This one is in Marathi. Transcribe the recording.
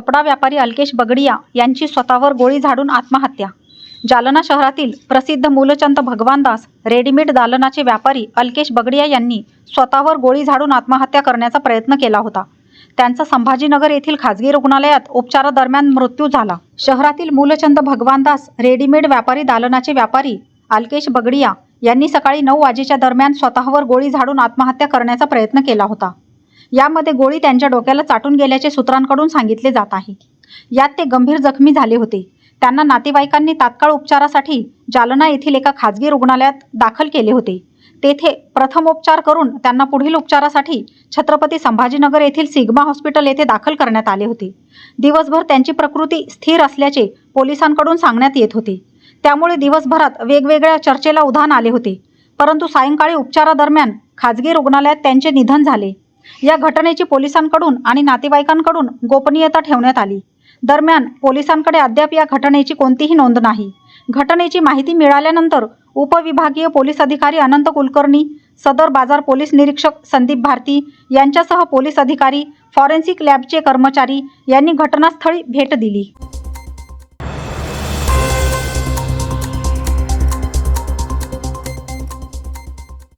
कपडा व्यापारी अल्केश बगडिया यांची स्वतःवर गोळी झाडून आत्महत्या. जालना शहरातील प्रसिद्ध मूलचंद भगवानदास रेडीमेड दालनाचे व्यापारी अल्केश बगडिया यांनी स्वतःवर गोळी झाडून आत्महत्या करण्याचा प्रयत्न केला होता. त्यांचा संभाजीनगर येथील खाजगी रुग्णालयात उपचारादरम्यान मृत्यू झाला. शहरातील मूलचंद भगवानदास रेडीमेड व्यापारी दालनाचे व्यापारी अल्केश बगडिया यांनी सकाळी नऊ वाजेच्या दरम्यान स्वतःवर गोळी झाडून आत्महत्या करण्याचा प्रयत्न केला होता. यामध्ये गोळी त्यांच्या डोक्याला चाटून गेल्याचे सूत्रांकडून सांगितले जात आहे. यात ते गंभीर जखमी झाले होते. त्यांना नातेवाईकांनी तात्काळ उपचारासाठी जालना येथील एका खाजगी रुग्णालयात दाखल केले होते. तेथे प्रथम उपचार करून त्यांना पुढील उपचारासाठी छत्रपती संभाजीनगर येथील सिग्मा हॉस्पिटल येथे दाखल करण्यात आले होते. दिवसभर त्यांची प्रकृती स्थिर असल्याचे पोलिसांकडून सांगण्यात येत होते. त्यामुळे दिवसभरात वेगवेगळ्या चर्चेला उधाण आले होते. परंतु सायंकाळी उपचारादरम्यान खाजगी रुग्णालयात त्यांचे निधन झाले. या घटनेची पोलिसांकडून आणि नातेवाईकांकडून गोपनीयता ठेवण्यात आली. दरम्यान पोलिसांकडे अद्याप या घटनेची कोणतीही नोंद नाही. घटनेची माहिती मिळाल्यानंतर उपविभागीय पोलीस अधिकारी अनंत कुलकर्णी सदर बाजार पोलीस निरीक्षक संदीप भारती यांच्यासह पोलीस अधिकारी फॉरेन्सिक लॅबचे कर्मचारी यांनी घटनास्थळी भेट दिली.